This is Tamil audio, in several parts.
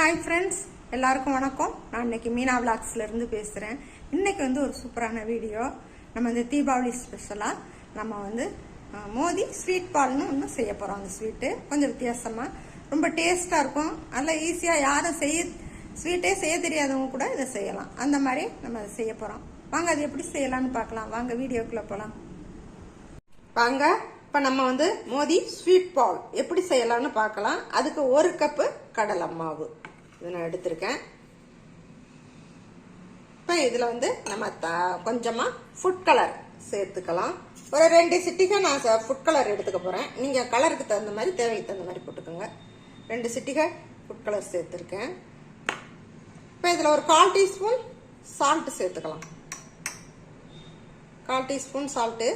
ஹாய் ஃப்ரெண்ட்ஸ் எல்லாருக்கும் வணக்கம். நான் இன்னைக்கு மீனா விளாக்ஸ்லேருந்து பேசுகிறேன் இன்னைக்கு வந்து ஒரு சூப்பரான வீடியோ. நம்ம இந்த தீபாவளி ஸ்பெஷலாக நம்ம வந்து மோதி ஸ்வீட் பால்னு ஒன்று செய்ய போகிறோம் அந்த ஸ்வீட்டு கொஞ்சம் வித்தியாசமாக ரொம்ப டேஸ்ட்டாக இருக்கும். நல்லா ஈஸியாக யாரும் செய்ய ஸ்வீட்டே செய்ய தெரியாதவங்க கூட இதை செய்யலாம். அந்த மாதிரி நம்ம அதை செய்ய போகிறோம் வாங்க அது எப்படி செய்யலாம்னு பார்க்கலாம். வாங்க வீடியோக்குள்ளே போகலாம் வாங்க இப்போ நம்ம வந்து மோதி ஸ்வீட் பால் எப்படி செய்யலாம்னு பார்க்கலாம். அதுக்கு ஒரு கப்பு கடலை மாவு. இது நான் எடுத்திருக்கேன். இப்போ இதில் வந்து நம்ம த கொஞ்சமாக ஃபுட் கலர் சேர்த்துக்கலாம். ஒரு ரெண்டு சிட்டிகை நான் ஃபுட் கலர் எடுத்துக்க போகிறேன் நீங்கள் கலருக்கு தகுந்த மாதிரி தேவைக்கு தகுந்த மாதிரி போட்டுக்கோங்க. ரெண்டு சிட்டிகை ஃபுட் கலர் சேர்த்துருக்கேன். இப்போ இதில் ஒரு கால் டீஸ்பூன் சால்ட்டு சேர்த்துக்கலாம். கால் டீஸ்பூன் சால்ட்டு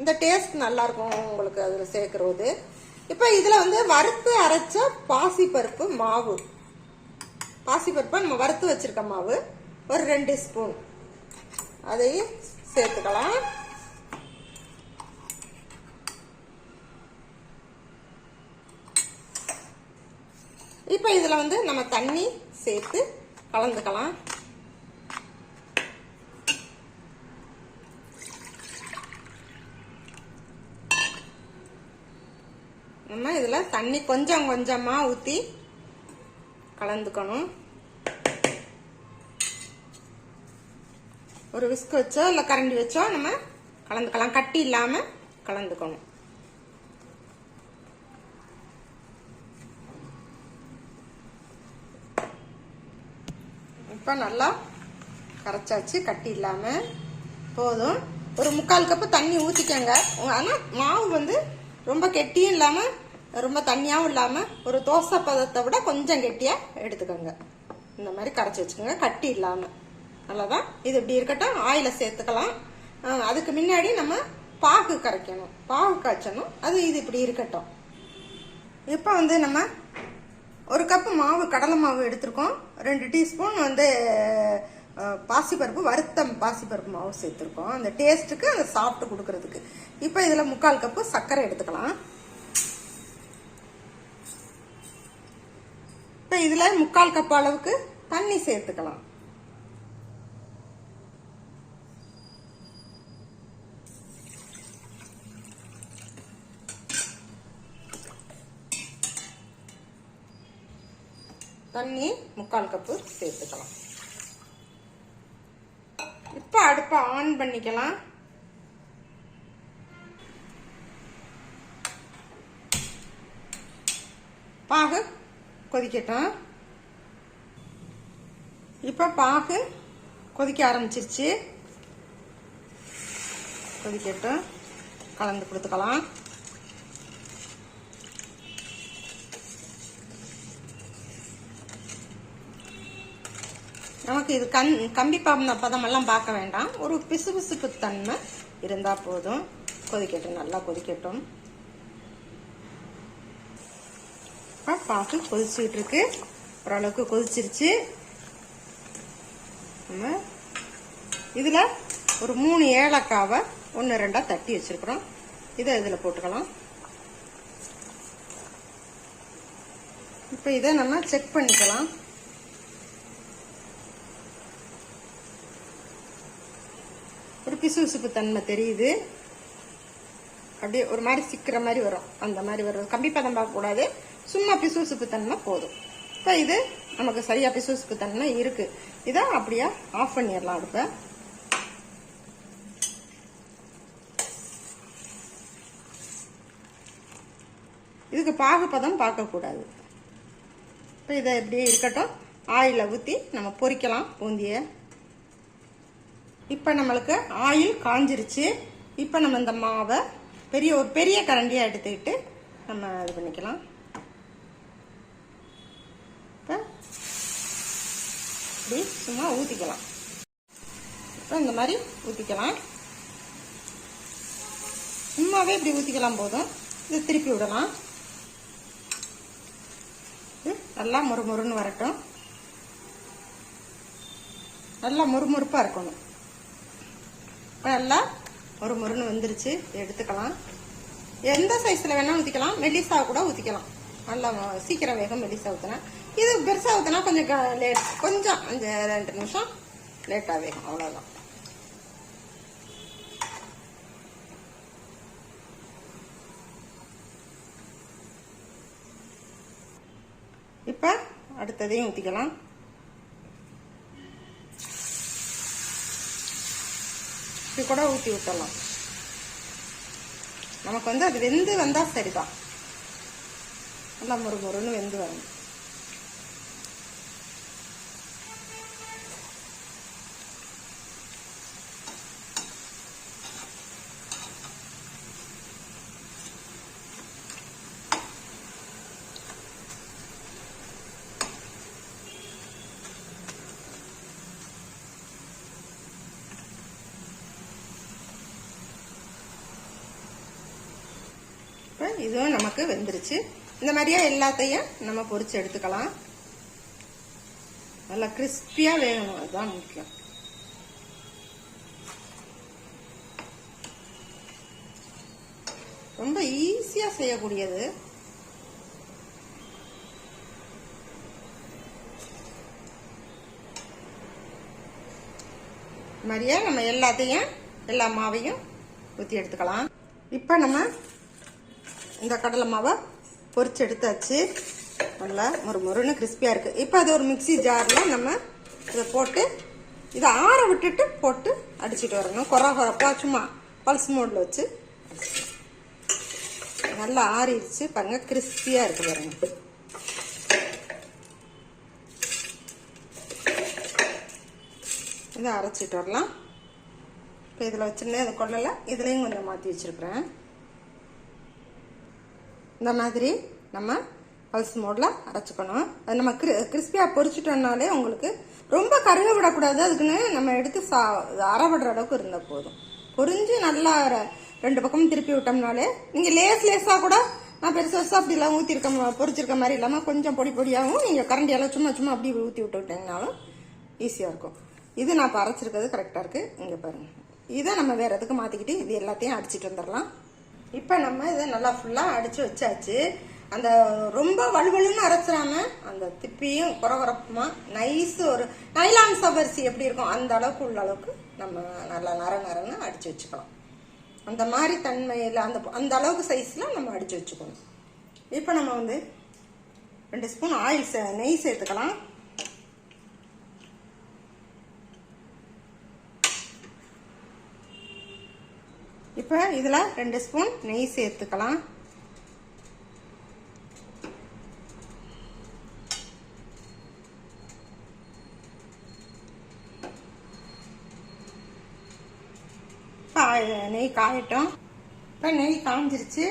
இந்த டேஸ்ட் நல்லாயிருக்கும் உங்களுக்கு அதில் சேர்க்குறது இப்போ இதில் வந்து வறுத்து அரைச்ச பாசிப்பருப்பு மாவு பாசிப்பருப்பை நம்ம வறுத்து வச்சிருக்க மாவு. ஒரு ரெண்டு ஸ்பூன் அதையும் சேர்த்துக்கலாம். இப்போ இதில் வந்து நம்ம தண்ணி சேர்த்து கலந்துக்கலாம். நம்ம இதில் தண்ணி கொஞ்சம் கொஞ்சமாக ஊற்றி கலந்துக்கணும். ஒரு விஸ்க் வச்சோ இல்லை கரண்டி வச்சோ நம்ம கலந்துக்கலாம். கட்டி இல்லாமல் கலந்துக்கணும். இப்போ நல்லா கரைச்சாச்சு. கட்டி இல்லாமல் போதும். ஒரு முக்கால் கப்பு தண்ணி ஊற்றிக்கங்க ஆனால் மாவு வந்து ரொம்ப கெட்டியும் இல்லாமல் ரொம்ப தண்ணியாகவும் இல்லாமல் ஒரு தோசை பதத்தை விட கொஞ்சம் கெட்டியாக எடுத்துக்கோங்க. இந்த மாதிரி கரைச்சி வச்சுக்கோங்க. கட்டி இல்லாமல் நல்லதான் இது இப்படி இருக்கட்டும். ஆயிலை சேர்த்துக்கலாம். அதுக்கு முன்னாடி நம்ம பாகு கரைக்கணும். பாகு காய்ச்சணும். அது இது இப்படி இருக்கட்டும். இப்போ வந்து நம்ம ஒரு கப்பு மாவு கடலை மாவு எடுத்திருக்கோம். ரெண்டு டீஸ்பூன் வந்து பாசிப்பருப்பு வறுத்த பாசிப்பருப்பு மாவு சேர்த்துருக்கோம். அந்த டேஸ்ட்டுக்கு அந்த சாப்பிட்டு கொடுக்கறதுக்கு. இப்போ இதில் முக்கால் கப்பு சர்க்கரை எடுத்துக்கலாம். இப்போ இதில் முக்கால் கப் அளவுக்கு தண்ணி சேர்த்துக்கலாம். தண்ணி முக்கால் கப்பு சேர்த்துக்கலாம். இப்போ அடுப்பை ஆன் பண்ணிக்கலாம். பாகு கொதிக்கட்டும். இப்போ பாகு கொதிக்க ஆரம்பிச்சிருச்சு. கொதிக்கட்டும். கலந்து கொடுத்துக்கலாம். நமக்கு இது கண் கம்பி பதம் பதமெல்லாம் பார்க்க வேண்டாம். ஒரு பிசுபிசுப்பு தன்மை இருந்தால் போதும். கொதிக்கட்டும் நல்லா கொதிக்கட்டும். இப்போ பாக்கு கொதிச்சுக்கிட்டு இருக்கு ஓரளவுக்கு கொதிச்சிருச்சு. நம்ம இதில் ஒரு மூணு ஏலக்காவை ஒன்று ரெண்டாக தட்டி வச்சிருக்கிறோம். இதை இதில் போட்டுக்கலாம். இப்போ இதை நம்ம செக் பண்ணிக்கலாம். ஒரு பிசுபிசுப்பு தன்மை தெரியுது. அப்படியே ஒரு மாதிரி சிக்கிற மாதிரி வரும். அந்த மாதிரி வரும். கம்பி பதம் பார்க்கக்கூடாது. சும்மா பிசுசுப்பு தன்மை போதும். இப்போ இது நமக்கு சரியாக பிசுசுப்பு தன்மை இருக்குது இதை அப்படியே ஆஃப் பண்ணிடலாம் அடுப்பை. இதுக்கு பாகுபதம் பார்க்கக்கூடாது. இப்போ இதை இப்படியே இருக்கட்டும். ஆயிலில் ஊற்றி நம்ம பொரிக்கலாம் பூந்தியை இப்போ நம்மளுக்கு ஆயில் காஞ்சிருச்சு. இப்போ நம்ம இந்த மாவை பெரிய ஒரு பெரிய கரண்டியாக எடுத்துக்கிட்டு நம்ம இது பண்ணிக்கலாம். இப்படி சும்மா ஊற்றிக்கலாம் அப்புறம் இந்த மாதிரி ஊற்றிக்கலாம் சும்மாவே இப்படி ஊற்றிக்கலாம் போதும். இது திருப்பி விடலாம். நல்லா முறுமுறுன்னு வரட்டும். நல்லா முறுமுறுப்பாக இருக்கணும். இப்போ நல்லா ஒரு முருன்னு வந்துருச்சு. எடுத்துக்கலாம். எந்த சைஸில் வேணால் ஊற்றிக்கலாம் மெல்லிசாவை கூட ஊற்றிக்கலாம் நல்லா சீக்கிரம் வேகம் மெல்லிசா ஊற்றினேன் இது பெருசாக ஊற்றினா கொஞ்சம் லேட் கொஞ்சம் அஞ்சு ரெண்டு நிமிஷம் லேட்டாக வேகும் அவ்வளோதான் இப்போ அடுத்ததையும் ஊற்றிக்கலாம் இது கூட ஊற்றி விட்டலாம் நமக்கு வந்து அது வெந்து வந்தால் சரிதான். நல்லா முறு முறுன்னு வெந்து வரணும். இதுவும் நமக்கு வெந்துருச்சு. இந்த மாதிரியே எல்லாத்தையும் நம்ம பொறிச்சு எடுத்துக்கலாம். நல்லா கிறிஸ்பியாக வேகணும். அதுதான் முக்கியம். ரொம்ப ஈஸியாக செய்யக்கூடியது. இந்த மாதிரியே நம்ம எல்லாத்தையும் எல்லா மாவையும் ஊற்றி எடுத்துக்கலாம். இப்போ நம்ம இந்த கடலை மாவை பொறிச்சு எடுத்தாச்சு. நல்லா ஒரு கிறிஸ்பியாக இருக்குது இப்போ அது ஒரு மிக்ஸி ஜாரில் நம்ம இதை போட்டு இதை ஆற விட்டுட்டு போட்டு அடிச்சுட்டு வரணும். குறை குறைப்பா சும்மா பல்ஸ் மோடில் வச்சு. நல்லா ஆறிடுச்சு. பாருங்க கிறிஸ்பியாக இருக்கு பாருங்க. இதை அரைச்சிட்டு வரலாம். இப்போ இதில் வச்சுருந்தேன் இதை கொள்ளலை இதுலேயும் கொஞ்சம் மாற்றி வச்சுருக்குறேன். இந்த மாதிரி நம்ம பல்ஸ் மோடில் அரைச்சிக்கணும். அது நம்ம கிரி கிறிஸ்பியாக பொரிச்சிட்டோம்னாலே உங்களுக்கு ரொம்ப கருக விடக்கூடாது. அதுக்குன்னு நம்ம எடுத்து சா அறவிடுற அளவுக்கு இருந்தால் போதும். பொறிஞ்சு நல்லா ரெண்டு பக்கமும் திருப்பி விட்டோம்னாலே நீங்கள் லேஸ் லேஸாக கூட நான் பெருசு பெருசாக அப்படிலாம் ஊற்றிருக்க பொறிச்சிருக்க பொரிச்சிருக்க மாதிரி இல்லாமல் கொஞ்சம் பொடி பொடியாகவும் நீங்கள் கரண்டியால் சும்மா சும்மா அப்படி ஊற்றி விட்டு விட்டீங்கனாலும் ஈஸியாக இருக்கும். இது நான் இப்போ அரைச்சிருக்கிறது கரெக்டாக இருக்குது இங்கே பாருங்கள் இதை நம்ம வேறு எதுக்கு மாற்றிக்கிட்டு இது எல்லாத்தையும் அடிச்சிட்டு வந்துடலாம். இப்போ நம்ம இதை நல்லா ஃபுல்லாக அடித்து வச்சாச்சு. அந்த ரொம்ப வலுவலுன்னு அரைச்சிடாம அந்த திப்பியும் குறகுறப்புமா நைஸ் ஒரு நைலான் சபரிசி எப்படி இருக்கும் அந்த அளவுக்கு உள்ள அளவுக்கு நம்ம நல்லா நர நரன்னு அடித்து வச்சுக்கலாம். அந்த மாதிரி தன்மையில் அந்த அந்த அளவுக்கு சைஸில் நம்ம அடித்து வச்சுக்கணும். இப்போ நம்ம வந்து ரெண்டு ஸ்பூன் ஆயில் சே நெய் சேர்த்துக்கலாம். இப்போ இதில் ரெண்டு ஸ்பூன் நெய் சேர்த்துக்கலாம். நெய் காயட்டும். இப்போ நெய் காஞ்சிருச்சு.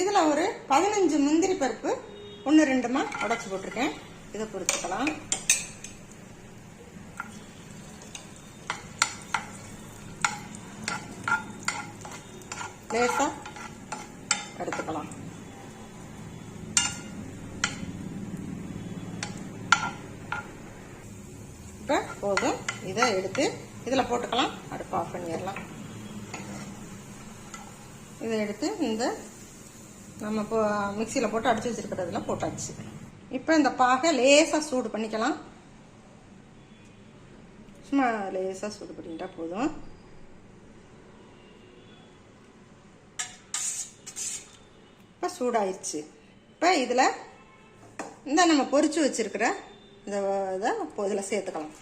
இதில் ஒரு பதினஞ்சு முந்திரி பருப்பு ஒன்று ரெண்டுமா உடச்சி போட்டிருக்கேன். இதை பொறுத்துக்கலாம் லேசாக எடுத்துக்கலாம். இப்போ போதும். இதை எடுத்து இதில் போட்டுக்கலாம். அடுப்பு ஆஃப் பண்ணிடலாம். இதை எடுத்து இந்த நம்ம இப்போ மிக்சியில் போட்டு அடிச்சு வச்சுருக்கிறதுல போட்டாச்சு. இப்போ இந்த பாகை லேசாக சூடு பண்ணிக்கலாம். சும்மா லேசாக சூடு பண்ணிக்கிட்டால் போதும். சூடாயிடுச்சு. சூடாயிருச்சு இப்போ இதில் இந்த நம்ம பொறிச்சு வச்சிருக்கிற இந்த இதை இப்போ இதில் சேர்த்துக்கலாம்.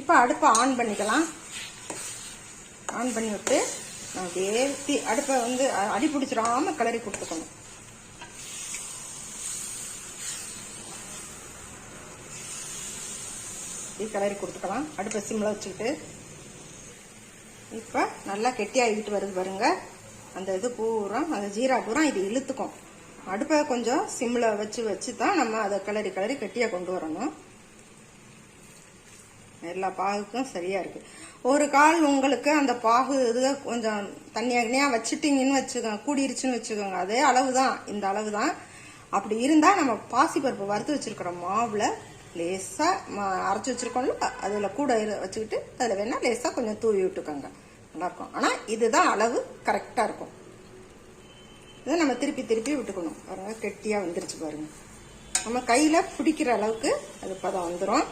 இப்போ அடுப்பை ஆன் பண்ணிக்கலாம். ஆன் பண்ணி விட்டு நம்ம அப்படியே தீ அடுப்பை வந்து அடி பிடிச்சிடாம கிளறி கொடுத்துக்கணும். இப்படி கிளறி கொடுத்துக்கலாம். அடுப்பை சிம்மில் வச்சுக்கிட்டு இப்போ நல்லா கெட்டியாகிட்டு வருது பாருங்க. அந்த இது பூரா அந்த ஜீரா பூரா இது இழுத்துக்கும். அடுப்பை கொஞ்சம் சிம்மில் வச்சு வச்சு தான் நம்ம அதை கிளறி கிளறி கெட்டியாக கொண்டு வரணும். எல்லா பாகுக்கும் சரியாக இருக்குது ஒரு கால் உங்களுக்கு அந்த பாகு இது கொஞ்சம் தனியாக வச்சுட்டிங்கன்னு வச்சுக்கோங்க கூடிருச்சுன்னு வச்சுக்கோங்க. அதே அளவு தான் இந்த அளவு தான் அப்படி இருந்தால் நம்ம பாசிப்பருப்பு வறுத்து வச்சுருக்கிற மாவில் லேசாக அரைச்சி வச்சுருக்கோம்ல அதில் கூட வச்சுக்கிட்டு அதில் வேணால் லேசாக கொஞ்சம் தூவி விட்டுக்கோங்க. நல்லாயிருக்கும் ஆனால் இதுதான் அளவு கரெக்டாக இருக்கும். இதை நம்ம திருப்பி திருப்பி விட்டுக்கணும். பாருங்க கெட்டியாக வந்துருச்சு பாருங்க. நம்ம கையில் பிடிக்கிற அளவுக்கு அது பதம் வந்துடும்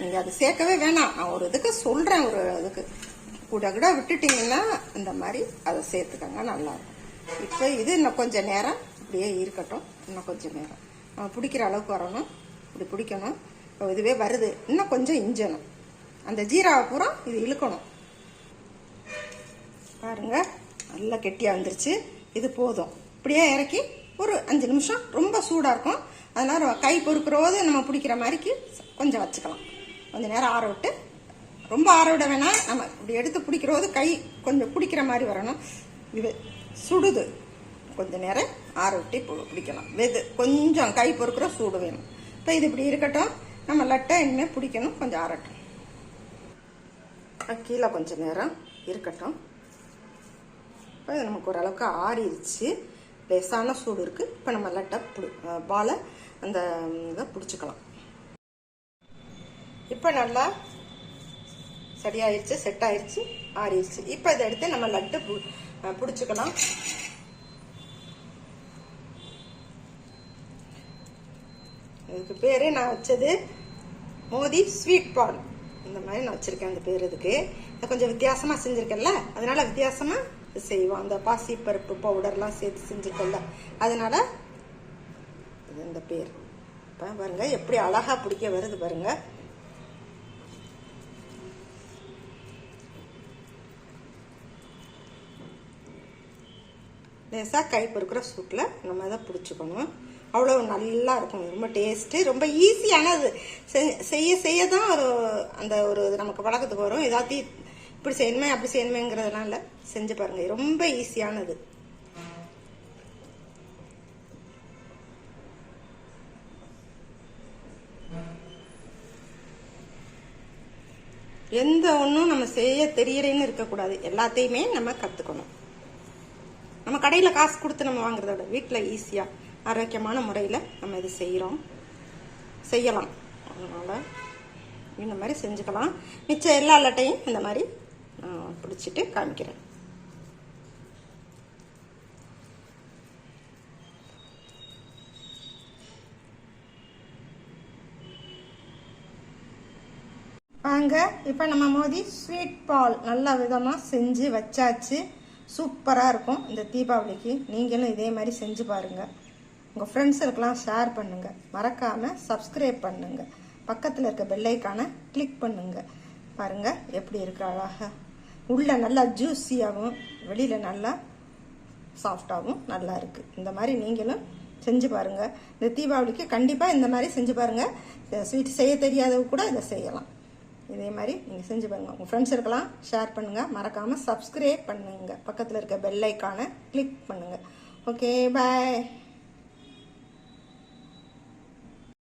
நீங்கள் அது சேர்க்கவே வேணாம். நான் ஒரு இதுக்கு சொல்கிறேன் ஒரு இதுக்கு. கூட கூட விட்டுட்டிங்கன்னா இந்த மாதிரி அதை சேர்த்துக்கங்க நல்லாயிருக்கும் இப்போ இது இன்னும் கொஞ்சம் நேரம் இப்படியே இருக்கட்டும். இன்னும் கொஞ்சம் நேரம். நம்ம பிடிக்கிற அளவுக்கு வரணும். இப்படி பிடிக்கணும். இப்போ இதுவே வருது. இன்னும் கொஞ்சம் இஞ்சணும். அந்த ஜீராவை பூரா இது இழுக்கணும். பாருங்கள் நல்லா கெட்டியாக வந்துருச்சு. இது போதும். இப்படியே இறக்கி ஒரு அஞ்சு நிமிஷம். ரொம்ப சூடாக இருக்கும். அதனால் கை பொறுக்கிறோது நம்ம பிடிக்கிற மாதிரிக்கு கொஞ்சம் வச்சுக்கலாம். கொஞ்சம் நேரம் ஆற விட்டு ரொம்ப ஆற விட வேணாம். நம்ம இப்படி எடுத்து பிடிக்கிறோது கை கொஞ்சம் பிடிக்கிற மாதிரி வரணும். இது சுடுது. கொஞ்சம் நேரம் ஆற விட்டு பு- பிடிக்கலாம். வெது கொஞ்சம் கை பொறுக்கிற சூடு வேணும். இப்போ இது இப்படி இருக்கட்டும். நம்ம லட்டை இனிமேல் பிடிக்கணும். கொஞ்சம் ஆறட்டும் கீழே கொஞ்சம் நேரம் இருக்கட்டும். இப்போ இது நமக்கு ஓரளவுக்கு ஆறிடுச்சு. லேசான சூடு இருக்குது இப்போ நம்ம லட்டை பிடி பாலை அந்த இதை பிடிச்சிக்கலாம். இப்போ நல்லா சரியாயிருச்சு செட் ஆயிடுச்சு ஆறிடுச்சு. இப்போ இதை எடுத்து நம்ம லட்டு பிடிச்சிக்கலாம். இதுக்கு பேர் நான் வச்சது மோதி ஸ்வீட் பால் இந்த மாதிரி நான் வச்சுருக்கேன் அந்த பேர் இதுக்கு கொஞ்சம் வித்தியாசமாக செஞ்சுருக்கேன்ல? அதனால் வித்தியாசமாக செய்வோம். அந்த பாசி பருப்பு பவுடர்லாம் சேர்த்து செஞ்சுருக்கோம்ல. அதனால் இது இந்த பேர். இப்போ பாருங்கள் எப்படி அழகாக பிடிக்க வருது பாருங்கள் லேசாக கை பொறுக்கிற சூட்டில் நம்ம அதை பிடிச்சிக்கணும். அவ்வளோ நல்லா இருக்கும். ரொம்ப டேஸ்ட்டு ரொம்ப ஈஸியானது செய்ய செய்ய தான் ஒரு அந்த ஒரு நமக்கு பழக்கத்துக்கு வரும். எல்லாத்தையும் இப்படி செய்யணுமே அப்படி செய்யணுமேங்கிறதெல்லாம் இல்லை செஞ்சு பாருங்க. ரொம்ப ஈஸியானது எந்த ஒன்றும் நம்ம செய்ய தெரியறேன்னு இருக்கக்கூடாது. எல்லாத்தையுமே நம்ம கற்றுக்கணும் நம்ம கடையில் காசு கொடுத்து நம்ம வாங்குறத விட வீட்டில் ஈஸியாக ஆரோக்கியமான முறையில் நம்ம இது செய்கிறோம் செய்யலாம். அதனால் இந்த மாதிரி செஞ்சுக்கலாம். மிச்சம் எல்லா லட்டையும் இந்த மாதிரி நான் பிடிச்சிட்டு காமிக்கிறேன். வாங்க இப்போ நம்ம மோதி ஸ்வீட் பால் நல்ல விதமாக செஞ்சு வச்சாச்சு. சூப்பராக இருக்கும் இந்த தீபாவளிக்கு. நீங்களும் இதே மாதிரி செஞ்சு பாருங்கள் உங்கள் ஃப்ரெண்ட்ஸுக்கெல்லாம் ஷேர் பண்ணுங்கள் மறக்காமல் சப்ஸ்கிரைப் பண்ணுங்கள் பக்கத்தில் இருக்க பெல்லைக்கான கிளிக் பண்ணுங்கள் பாருங்கள் எப்படி இருக்கிற அழகாக உள்ளே நல்லா ஜூஸியாகவும் வெளியில் நல்லா சாஃப்டாகவும் நல்லா இருக்குது இந்த மாதிரி நீங்களும் செஞ்சு பாருங்கள் இந்த தீபாவளிக்கு கண்டிப்பாக இந்த மாதிரி செஞ்சு பாருங்கள் ஸ்வீட் செய்ய தெரியாதவங்க கூட இதை செய்யலாம். இதே மாதிரி நீங்கள் செஞ்சு பாருங்கள் உங்கள் ஃப்ரெண்ட்ஸ் இருக்கலாம் ஷேர் பண்ணுங்கள் மறக்காமல் சப்ஸ்கிரைப் பண்ணுங்கள் பக்கத்தில் இருக்க பெல் ஐக்கானை கிளிக் பண்ணுங்கள் ஓகே பாய்